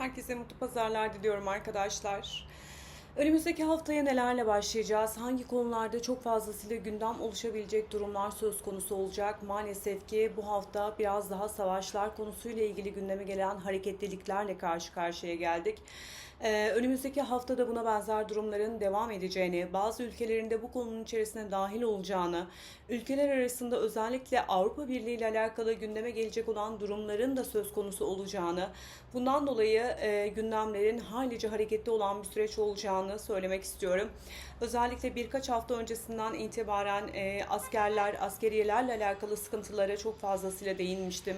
Herkese mutlu pazarlar diliyorum arkadaşlar. Önümüzdeki haftaya nelerle başlayacağız? Hangi konularda çok fazlasıyla gündem oluşabilecek durumlar söz konusu olacak? Maalesef ki bu hafta biraz daha savaşlar konusuyla ilgili gündeme gelen hareketliliklerle karşı karşıya geldik. Ee, önümüzdeki haftada buna benzer durumların devam edeceğini, bazı ülkelerin de bu konunun içerisine dahil olacağını, ülkeler arasında özellikle Avrupa Birliği ile alakalı gündeme gelecek olan durumların da söz konusu olacağını, bundan dolayı e, gündemlerin haylice hareketli olan bir süreç olacağını söylemek istiyorum. Özellikle birkaç hafta öncesinden itibaren e, askerler, askeriyelerle alakalı sıkıntılara çok fazlasıyla değinmiştim.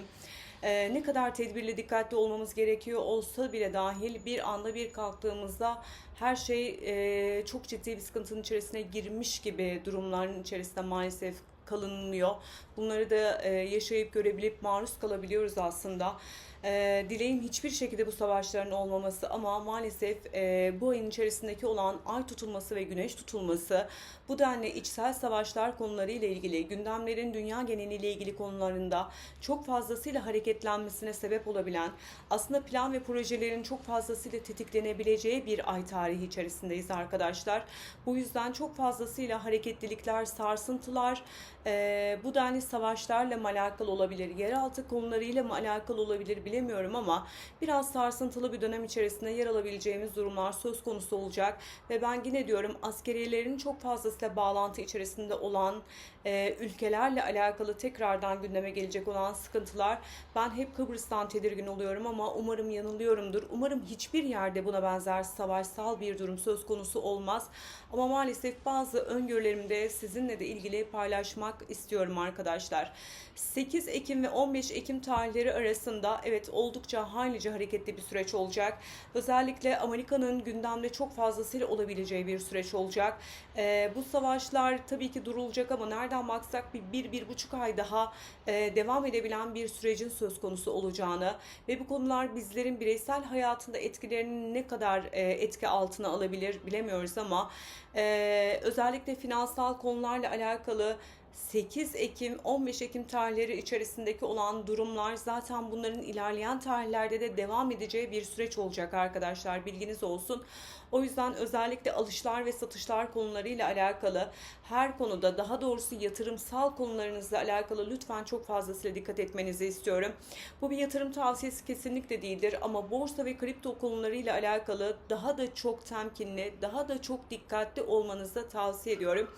Ee, ne kadar tedbirli, dikkatli olmamız gerekiyor olsa bile dahil bir anda bir kalktığımızda her şey e, çok ciddi bir sıkıntının içerisine girmiş gibi durumların içerisinde maalesef kalınıyor. Bunları da e, yaşayıp görebilip maruz kalabiliyoruz aslında. E, dileğim hiçbir şekilde bu savaşların olmaması ama maalesef e, bu ayın içerisindeki olan ay tutulması ve güneş tutulması bu denli içsel savaşlar konularıyla ilgili gündemlerin dünya geneliyle ilgili konularında çok fazlasıyla hareketlenmesine sebep olabilen aslında plan ve projelerin çok fazlasıyla tetiklenebileceği bir ay tarihi içerisindeyiz arkadaşlar. Bu yüzden çok fazlasıyla hareketlilikler, sarsıntılar, e, bu denli savaşlarla mı alakalı olabilir, yeraltı konularıyla mı alakalı olabilir bilemiyorum ama biraz sarsıntılı bir dönem içerisinde yer alabileceğimiz durumlar söz konusu olacak ve ben yine diyorum askeriyelerin çok fazlasıyla bağlantı içerisinde olan e, ülkelerle alakalı tekrardan gündeme gelecek olan sıkıntılar ben hep Kıbrıs'tan tedirgin oluyorum ama umarım yanılıyorumdur. Umarım hiçbir yerde buna benzer savaşsal bir durum söz konusu olmaz. Ama maalesef bazı öngörülerimi de sizinle de ilgili paylaşmak istiyorum arkadaşlar. 8 Ekim ve 15 Ekim tarihleri arasında evet oldukça haylice hareketli bir süreç olacak. Özellikle Amerika'nın gündemde çok fazlasıyla olabileceği bir süreç olacak. Ee, bu savaşlar tabii ki durulacak ama nereden baksak bir, bir, bir buçuk ay daha e, devam edebilen bir sürecin söz konusu olacağını ve bu konular bizlerin bireysel hayatında etkilerini ne kadar e, etki altına alabilir bilemiyoruz ama e, özellikle finansal konularla alakalı 8 Ekim 15 Ekim tarihleri içerisindeki olan durumlar zaten bunların ilerleyen tarihlerde de devam edeceği bir süreç olacak arkadaşlar bilginiz olsun. O yüzden özellikle alışlar ve satışlar konularıyla alakalı her konuda daha doğrusu yatırımsal konularınızla alakalı lütfen çok fazlasıyla dikkat etmenizi istiyorum. Bu bir yatırım tavsiyesi kesinlikle değildir ama borsa ve kripto konularıyla alakalı daha da çok temkinli, daha da çok dikkatli olmanızı tavsiye ediyorum.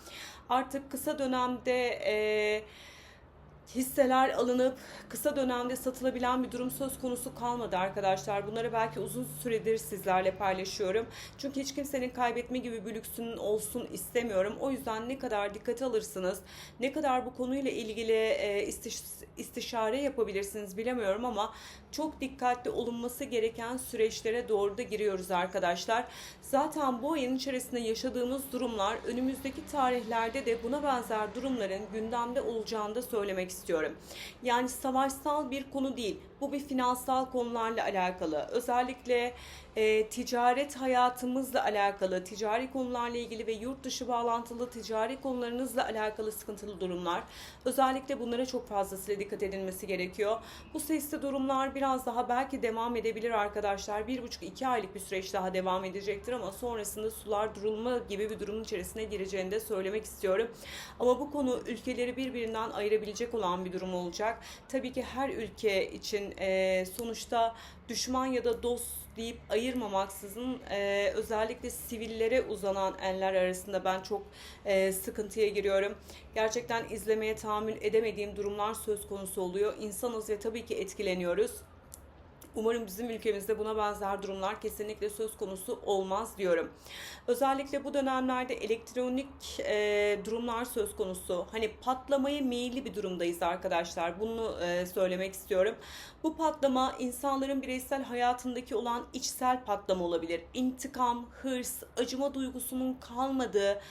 Artık kısa dönemde e, hisseler alınıp kısa dönemde satılabilen bir durum söz konusu kalmadı arkadaşlar. Bunları belki uzun süredir sizlerle paylaşıyorum. Çünkü hiç kimsenin kaybetme gibi bir lüksünün olsun istemiyorum. O yüzden ne kadar dikkate alırsınız, ne kadar bu konuyla ilgili e, istiş- istişare yapabilirsiniz bilemiyorum ama çok dikkatli olunması gereken süreçlere doğru da giriyoruz arkadaşlar. Zaten bu ayın içerisinde yaşadığımız durumlar önümüzdeki tarihlerde de buna benzer durumların gündemde olacağını da söylemek istiyorum. Yani savaşsal bir konu değil. Bu bir finansal konularla alakalı. Özellikle e, ticaret hayatımızla alakalı, ticari konularla ilgili ve yurt dışı bağlantılı ticari konularınızla alakalı sıkıntılı durumlar. Özellikle bunlara çok fazlasıyla dikkat edilmesi gerekiyor. Bu sesli durumlar biraz daha belki devam edebilir arkadaşlar. Bir buçuk iki aylık bir süreç daha devam edecektir ama sonrasında sular durulma gibi bir durumun içerisine gireceğini de söylemek istiyorum. Ama bu konu ülkeleri birbirinden ayırabilecek olan bir durum olacak. Tabii ki her ülke için e, sonuçta düşman ya da dost deyip ayırmamaksızın e, özellikle sivillere uzanan enler arasında ben çok e, sıkıntıya giriyorum. Gerçekten izlemeye tahammül edemediğim durumlar söz konusu oluyor. İnsanız ve tabii ki etkileniyoruz. Umarım bizim ülkemizde buna benzer durumlar kesinlikle söz konusu olmaz diyorum. Özellikle bu dönemlerde elektronik e, durumlar söz konusu. Hani patlamaya meyilli bir durumdayız arkadaşlar. Bunu e, söylemek istiyorum. Bu patlama insanların bireysel hayatındaki olan içsel patlama olabilir. İntikam, hırs, acıma duygusunun kalmadığı,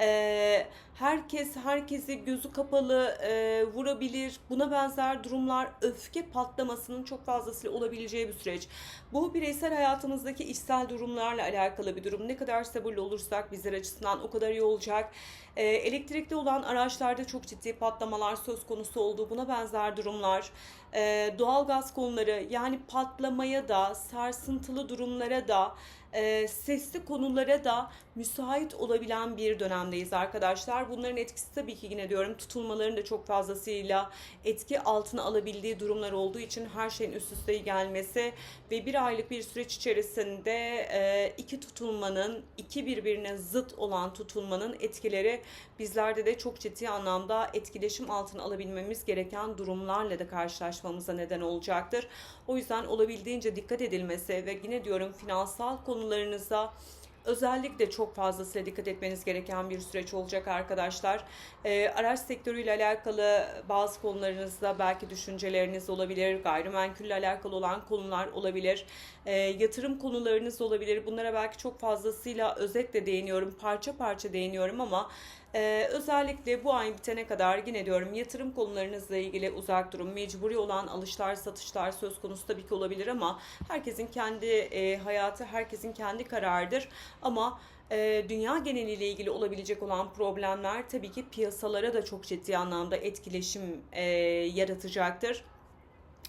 e, herkes herkesi gözü kapalı e, vurabilir. Buna benzer durumlar öfke patlamasının çok fazlasıyla olabileceği bir süreç. Bu bireysel hayatımızdaki içsel durumlarla alakalı bir durum. Ne kadar sabırlı olursak bizler açısından o kadar iyi olacak. E, elektrikli olan araçlarda çok ciddi patlamalar söz konusu olduğu buna benzer durumlar. e, doğalgaz konuları yani patlamaya da sarsıntılı durumlara da e, sesli konulara da müsait olabilen bir dönemdeyiz arkadaşlar. Bunların etkisi tabii ki yine diyorum tutulmaların da çok fazlasıyla etki altına alabildiği durumlar olduğu için her şeyin üst üste gelmesi ve bir aylık bir süreç içerisinde e, iki tutulmanın iki birbirine zıt olan tutulmanın etkileri bizlerde de çok ciddi anlamda etkileşim altına alabilmemiz gereken durumlarla da karşılaşmamıza neden olacaktır. O yüzden olabildiğince dikkat edilmesi ve yine diyorum finansal konularınıza özellikle çok fazlasıyla dikkat etmeniz gereken bir süreç olacak arkadaşlar. Ee, araç sektörüyle alakalı bazı konularınızda belki düşünceleriniz olabilir, gayrimenkulle alakalı olan konular olabilir, ee, yatırım konularınız olabilir. Bunlara belki çok fazlasıyla özetle değiniyorum, parça parça değiniyorum ama ee, özellikle bu ay bitene kadar yine diyorum yatırım konularınızla ilgili uzak durun. Mecburi olan alışlar satışlar söz konusu tabii ki olabilir ama herkesin kendi e, hayatı, herkesin kendi kararıdır. Ama e, dünya geneliyle ilgili olabilecek olan problemler tabii ki piyasalara da çok ciddi anlamda etkileşim e, yaratacaktır.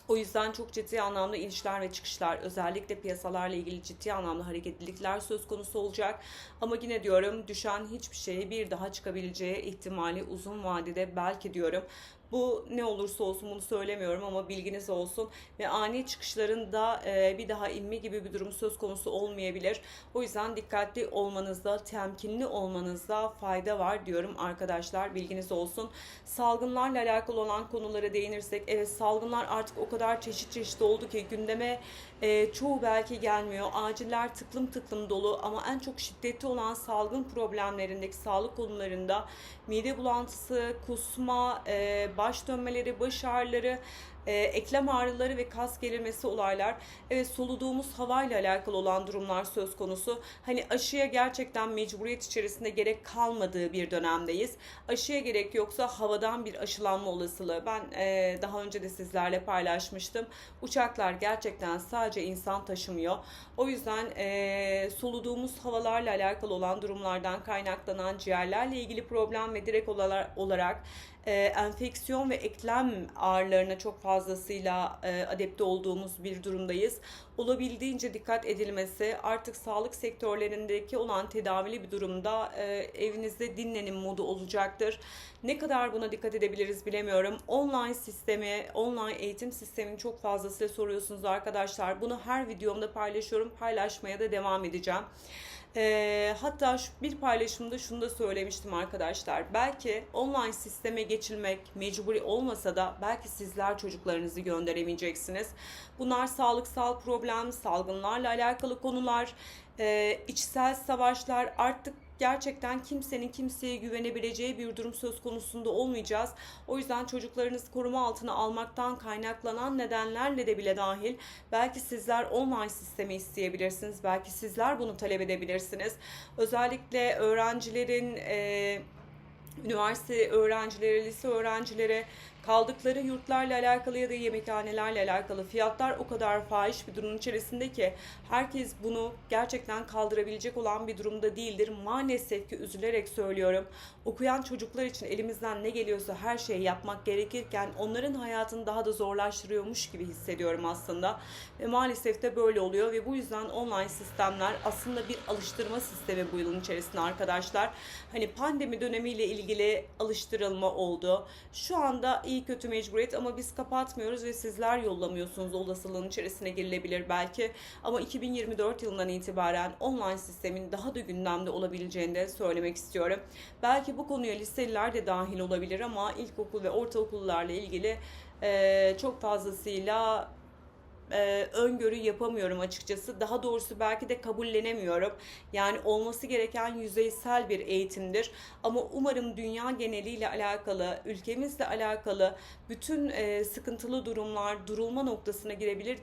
O yüzden çok ciddi anlamda inişler ve çıkışlar özellikle piyasalarla ilgili ciddi anlamda hareketlilikler söz konusu olacak. Ama yine diyorum düşen hiçbir şeye bir daha çıkabileceği ihtimali uzun vadede belki diyorum bu ne olursa olsun bunu söylemiyorum ama bilginiz olsun ve ani çıkışların da e, bir daha inme gibi bir durum söz konusu olmayabilir. O yüzden dikkatli olmanızda, temkinli olmanızda fayda var diyorum arkadaşlar. Bilginiz olsun. Salgınlarla alakalı olan konulara değinirsek, evet salgınlar artık o kadar çeşit çeşit oldu ki gündeme e, çoğu belki gelmiyor. Aciller tıklım tıklım dolu ama en çok şiddetli olan salgın problemlerindeki sağlık konularında mide bulantısı, kusma, e, baş dönmeleri, baş ağrıları, e, eklem ağrıları ve kas gerilmesi olaylar. Evet soluduğumuz havayla alakalı olan durumlar söz konusu. Hani aşıya gerçekten mecburiyet içerisinde gerek kalmadığı bir dönemdeyiz. Aşıya gerek yoksa havadan bir aşılanma olasılığı. Ben e, daha önce de sizlerle paylaşmıştım. Uçaklar gerçekten sadece insan taşımıyor. O yüzden e, soluduğumuz havalarla alakalı olan durumlardan kaynaklanan ciğerlerle ilgili problem ve direkt olarak e, enfeksiyon ve eklem ağrılarına çok fazlasıyla e, adepte olduğumuz bir durumdayız. Olabildiğince dikkat edilmesi, artık sağlık sektörlerindeki olan tedavili bir durumda e, evinizde dinlenin modu olacaktır. Ne kadar buna dikkat edebiliriz bilemiyorum. Online sistemi, online eğitim sistemini çok fazlasıyla soruyorsunuz arkadaşlar. Bunu her videomda paylaşıyorum, paylaşmaya da devam edeceğim. E, hatta şu bir paylaşımda şunu da söylemiştim arkadaşlar. Belki online sisteme geçilmek mecburi olmasa da belki sizler çocuklarınızı gönderemeyeceksiniz. Bunlar sağlıksal problem, salgınlarla alakalı konular, e, içsel savaşlar artık gerçekten kimsenin kimseye güvenebileceği bir durum söz konusunda olmayacağız. O yüzden çocuklarınızı koruma altına almaktan kaynaklanan nedenlerle de bile dahil belki sizler online sistemi isteyebilirsiniz. Belki sizler bunu talep edebilirsiniz. Özellikle öğrencilerin e, üniversite öğrencileri, lise öğrencileri kaldıkları yurtlarla alakalı ya da yemekhanelerle alakalı fiyatlar o kadar fahiş bir durum içerisinde ki herkes bunu gerçekten kaldırabilecek olan bir durumda değildir. Maalesef ki üzülerek söylüyorum. Okuyan çocuklar için elimizden ne geliyorsa her şeyi yapmak gerekirken onların hayatını daha da zorlaştırıyormuş gibi hissediyorum aslında. Ve maalesef de böyle oluyor ve bu yüzden online sistemler aslında bir alıştırma sistemi bu yılın içerisinde arkadaşlar. Hani pandemi dönemiyle ilgili alıştırılma oldu. Şu anda iyi kötü mecburiyet ama biz kapatmıyoruz ve sizler yollamıyorsunuz olasılığın içerisine girilebilir belki. Ama 2024 yılından itibaren online sistemin daha da gündemde olabileceğini de söylemek istiyorum. Belki bu konuya liseliler de dahil olabilir ama ilkokul ve ortaokullarla ilgili çok fazlasıyla e, öngörü yapamıyorum açıkçası. Daha doğrusu belki de kabullenemiyorum. Yani olması gereken yüzeysel bir eğitimdir. Ama umarım dünya geneliyle alakalı, ülkemizle alakalı bütün e, sıkıntılı durumlar durulma noktasına girebilir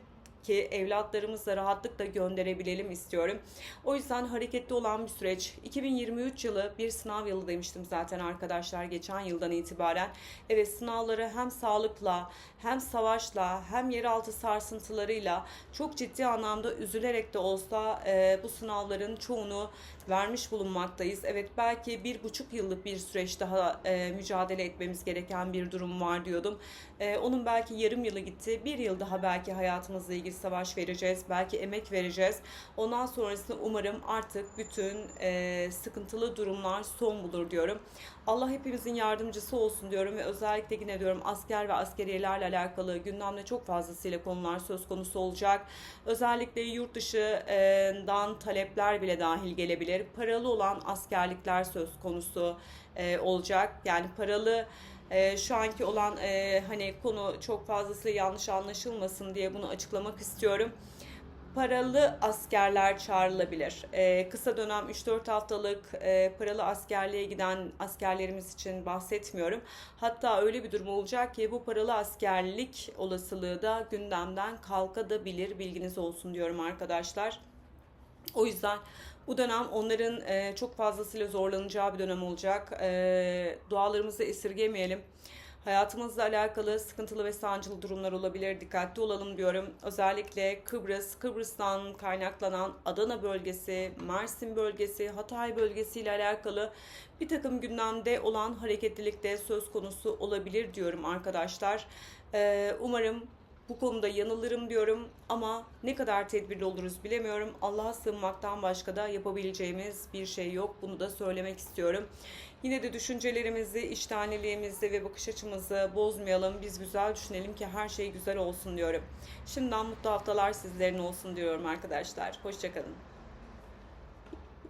ki evlatlarımızla rahatlıkla gönderebilelim istiyorum. O yüzden hareketli olan bir süreç. 2023 yılı bir sınav yılı demiştim zaten arkadaşlar geçen yıldan itibaren. Evet sınavları hem sağlıkla hem savaşla hem yeraltı sarsıntılarıyla çok ciddi anlamda üzülerek de olsa e, bu sınavların çoğunu vermiş bulunmaktayız. Evet belki bir buçuk yıllık bir süreç daha e, mücadele etmemiz gereken bir durum var diyordum. E, onun belki yarım yılı gitti. Bir yıl daha belki hayatımızla ilgili savaş vereceğiz. Belki emek vereceğiz. Ondan sonrasında umarım artık bütün e, sıkıntılı durumlar son bulur diyorum. Allah hepimizin yardımcısı olsun diyorum ve özellikle yine diyorum asker ve askeriyelerle alakalı gündemde çok fazlasıyla konular söz konusu olacak. Özellikle yurt dışından talepler bile dahil gelebilir. Paralı olan askerlikler söz konusu e, olacak. Yani paralı e, şu anki olan e, hani konu çok fazlasıyla yanlış anlaşılmasın diye bunu açıklamak istiyorum paralı askerler çağrılabilir. Ee, kısa dönem 3-4 haftalık e, paralı askerliğe giden askerlerimiz için bahsetmiyorum. Hatta öyle bir durum olacak ki bu paralı askerlik olasılığı da gündemden kalkabilir. Bilginiz olsun diyorum arkadaşlar. O yüzden bu dönem onların e, çok fazlasıyla zorlanacağı bir dönem olacak. E, dualarımızı esirgemeyelim. Hayatımızla alakalı sıkıntılı ve sancılı durumlar olabilir. Dikkatli olalım diyorum. Özellikle Kıbrıs, Kıbrıs'tan kaynaklanan Adana bölgesi, Mersin bölgesi, Hatay bölgesi ile alakalı bir takım gündemde olan hareketlilik de söz konusu olabilir diyorum arkadaşlar. Ee, umarım bu konuda yanılırım diyorum ama ne kadar tedbirli oluruz bilemiyorum. Allah'a sığınmaktan başka da yapabileceğimiz bir şey yok. Bunu da söylemek istiyorum. Yine de düşüncelerimizi, iştaneliğimizi ve bakış açımızı bozmayalım. Biz güzel düşünelim ki her şey güzel olsun diyorum. Şimdiden mutlu haftalar sizlerin olsun diyorum arkadaşlar. Hoşçakalın.